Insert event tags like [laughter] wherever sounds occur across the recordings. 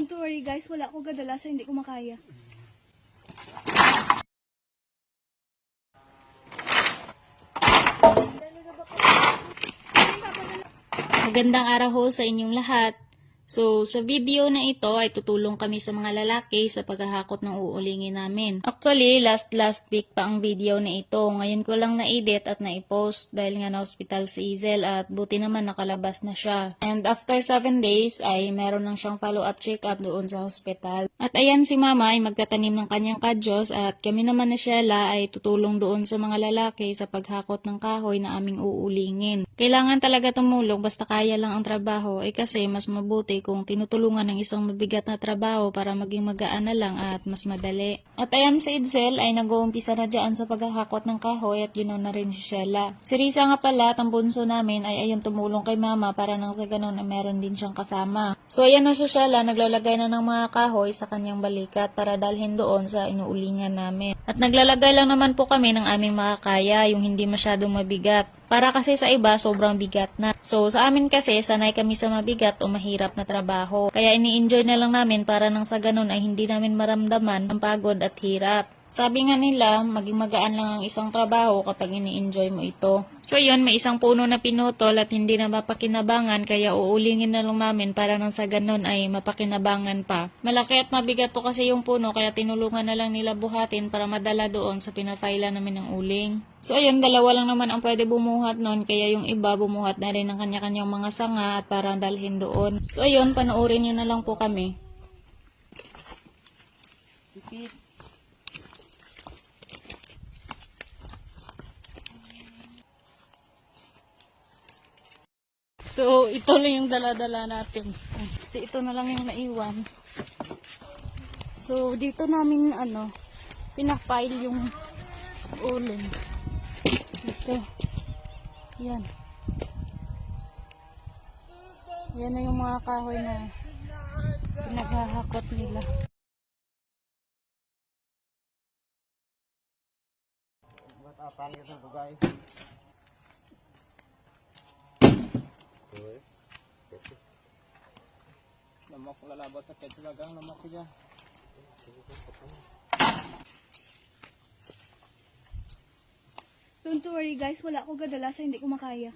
Don't worry guys, wala ako gadala sa hindi ko makaya. Magandang araw ho sa inyong lahat. So, sa video na ito ay tutulong kami sa mga lalaki sa paghahakot ng uulingin namin. Actually, last last week pa ang video na ito. Ngayon ko lang na-edit at na-post dahil nga na-hospital si Izel at buti naman nakalabas na siya. And after 7 days ay meron lang siyang follow-up check-up doon sa hospital. At ayan si Mama ay magtatanim ng kanyang kadyos at kami naman na Sheila ay tutulong doon sa mga lalaki sa paghakot ng kahoy na aming uulingin. Kailangan talaga tumulong basta kaya lang ang trabaho ay kasi mas mabuti kung tinutulungan ng isang mabigat na trabaho para maging magaan na lang at mas madali. At ayan si Edsel ay nag-uumpisa na dyan sa paghahakot ng kahoy at yun na rin si Sheila. Si Risa nga pala, ang bunso namin ay ayun tumulong kay mama para nang sa ganun ay meron din siyang kasama. So ayan na si Sheila, naglalagay na ng mga kahoy sa kanyang balikat para dalhin doon sa inuulingan namin. At naglalagay lang naman po kami ng aming makakaya, yung hindi masyadong mabigat. Para kasi sa iba, sobrang bigat na. So, sa amin kasi, sanay kami sa mabigat o mahirap na trabaho. Kaya ini-enjoy na lang namin para nang sa ganun ay hindi namin maramdaman ang pagod at hirap. Sabi nga nila, maging magaan lang ang isang trabaho kapag ini-enjoy mo ito. So yun, may isang puno na pinutol at hindi na mapakinabangan kaya uulingin na lang namin para nang sa ganun ay mapakinabangan pa. Malaki at mabigat po kasi yung puno kaya tinulungan na lang nila buhatin para madala doon sa pinafaila namin ng uling. So ayun, dalawa lang naman ang pwede bumuhat nun kaya yung iba bumuhat na rin ng kanya-kanyang mga sanga at para dalhin doon. So ayun, panoorin nyo na lang po kami. So, ito lang yung dala-dala natin. Kasi ito na lang yung naiwan. So, dito namin, ano, pinafile yung uling. Ito. Yan. Yan na yung mga kahoy na pinaghahakot nila. Matapang ito bugay. Namak ko lalabat sa ked talagang namak ko dyan. Don't worry guys, wala ako gadala sa hindi ko makaya.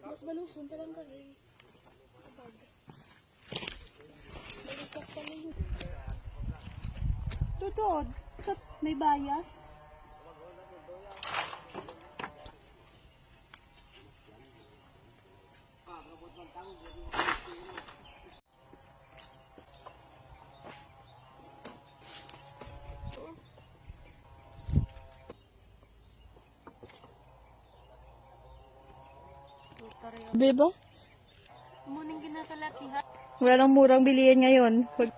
Mas malusun talang kali. Tutod, Kat- may bias. Beba? Muning ginakalakihan. Walang murang bilihin ngayon. Wag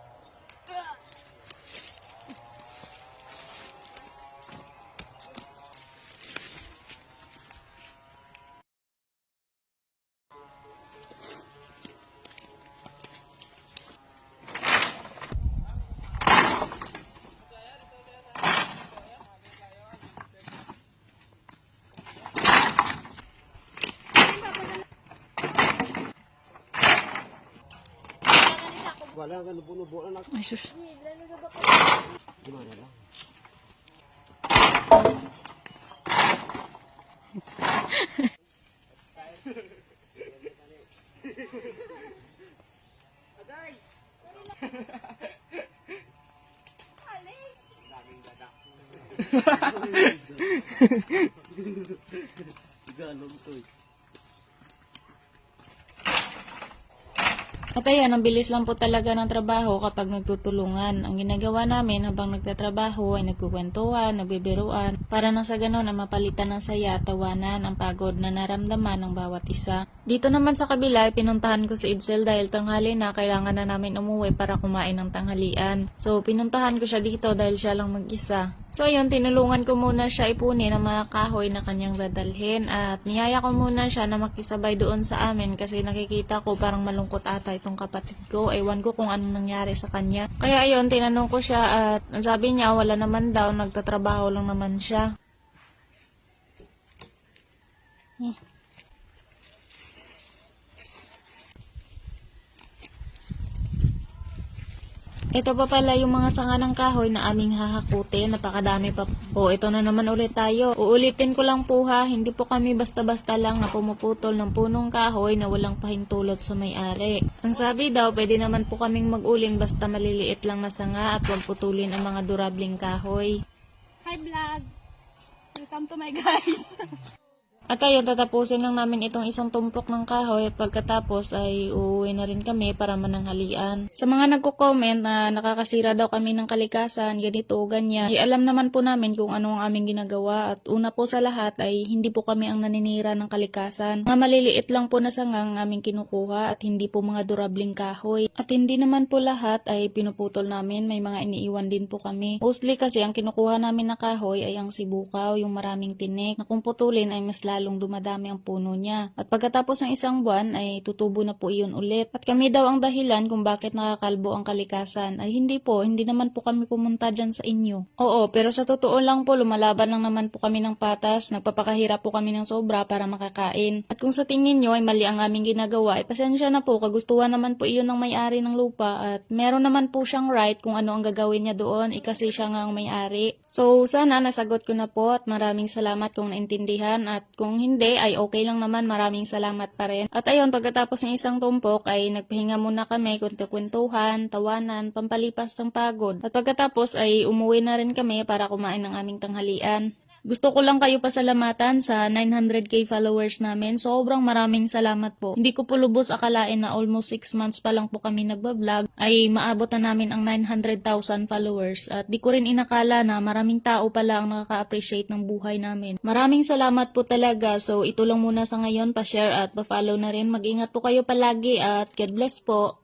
Wala nga nubo-nubo na Ay, sus. Gimana lang. Ganon to eh. At ayan, ang bilis lang po talaga ng trabaho kapag nagtutulungan. Ang ginagawa namin habang nagtatrabaho ay nagkukwentuhan, nagbibiruan, para nang sa ganun na mapalitan ng saya at tawanan ang pagod na naramdaman ng bawat isa. Dito naman sa kabila pinuntahan ko si Idsel dahil tanghali na kailangan na namin umuwi para kumain ng tanghalian. So pinuntahan ko siya dito dahil siya lang mag-isa. So ayun, tinulungan ko muna siya ipunin ang mga kahoy na kanyang dadalhin at niyaya ko muna siya na makisabay doon sa amin kasi nakikita ko parang malungkot ata itong kapatid ko. Ewan ko kung anong nangyari sa kanya. Kaya ayun, tinanong ko siya at sabi niya wala naman daw, nagtatrabaho lang naman siya. Eh. Ito pa pala yung mga sanga ng kahoy na aming hahakutin. Napakadami pa po. Ito na naman ulit tayo. Uulitin ko lang po ha, hindi po kami basta-basta lang na pumuputol ng punong kahoy na walang pahintulot sa may-ari. Ang sabi daw, pwede naman po kaming mag-uling basta maliliit lang na sanga at huwag putulin ang mga durabling kahoy. Hi vlog! Welcome to my guys! [laughs] At ayun, tatapusin lang namin itong isang tumpok ng kahoy at pagkatapos ay uuwi na rin kami para mananghalian. Sa mga nagko-comment na nakakasira daw kami ng kalikasan, ganito, ganyan, ay alam naman po namin kung ano ang aming ginagawa at una po sa lahat ay hindi po kami ang naninira ng kalikasan. Mga maliliit lang po na sanga ang aming kinukuha at hindi po mga durabling kahoy. At hindi naman po lahat ay pinuputol namin, may mga iniiwan din po kami. Mostly kasi ang kinukuha namin na kahoy ay ang sibukaw, yung maraming tinik, na kung putulin ay mas lalong dumadami ang puno niya. At pagkatapos ng isang buwan ay tutubo na po iyon ulit. At kami daw ang dahilan kung bakit nakakalbo ang kalikasan. Ay hindi po, hindi naman po kami pumunta dyan sa inyo. Oo, pero sa totoo lang po, lumalaban lang naman po kami ng patas, nagpapakahirap po kami ng sobra para makakain. At kung sa tingin nyo ay mali ang aming ginagawa, ay pasensya na po, kagustuhan naman po iyon ng may-ari ng lupa at meron naman po siyang right kung ano ang gagawin niya doon, eh kasi siya nga ang may-ari. So, sana nasagot ko na po at maraming salamat kung naintindihan at kung hindi ay okay lang naman maraming salamat pa rin. At ayun, pagkatapos ng isang tumpok ay nagpahinga muna kami, kunti-kwentuhan, tawanan, pampalipas ng pagod. At pagkatapos ay umuwi na rin kami para kumain ng aming tanghalian. Gusto ko lang kayo pasalamatan sa 900k followers namin. Sobrang maraming salamat po. Hindi ko po lubos akalain na almost 6 months pa lang po kami nagbablog ay maabot na namin ang 900,000 followers. At di ko rin inakala na maraming tao pala ang nakaka-appreciate ng buhay namin. Maraming salamat po talaga. So ito lang muna sa ngayon. Pa-share at pa-follow na rin. Mag-ingat po kayo palagi at God bless po.